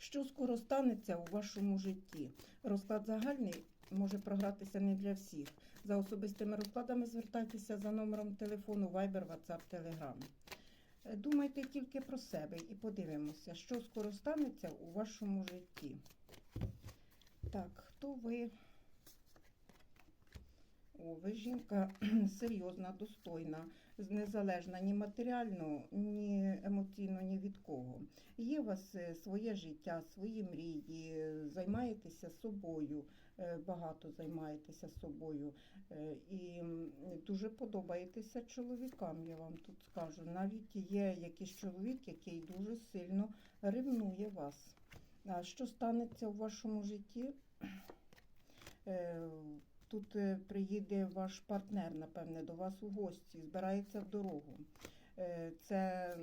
Що скоро станеться у вашому житті? Розклад загальний може програтися не для всіх. За особистими розкладами звертайтеся за номером телефону Viber, WhatsApp, Telegram. Е, Думайте тільки про себе і подивимося, що скоро станеться у вашому житті. Так, хто ви? Ви жінка серйозна, достойна, незалежна ні матеріально, ні емоційно, ні від кого. Є у вас е, своє життя, свої мрії, займаєтеся собою, е, багато займаєтеся собою. е, І дуже подобаєтеся чоловікам, я вам тут скажу. Навіть є якийсь чоловік, який дуже сильно ревнує вас. А що станеться у вашому житті? Тут е, приїде ваш партнер, напевне, до вас у гості, збирається в дорогу. Е, Це,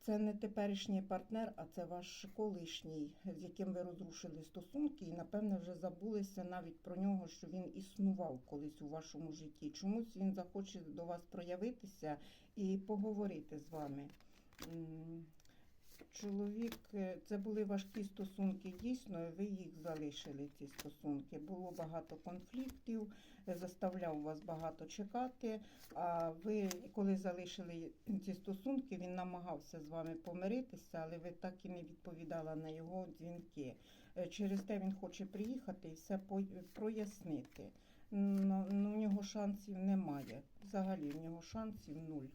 це не теперішній партнер, а це ваш колишній, з яким ви розрушили стосунки, і, напевне, вже забулися навіть про нього, що він існував колись у вашому житті. Чомусь він захоче до вас проявитися і поговорити з вами. Чоловік, е, це були важкі стосунки, дійсно, ви їх залишили, ці стосунки. Було багато конфліктів, е, заставляв вас багато чекати. А ви, коли залишили ці стосунки, він намагався з вами помиритися, але ви так і не відповідала на його дзвінки. Е, Через те він хоче приїхати і все прояснити. Ну, в нього шансів немає. Взагалі, в нього шансів нуль.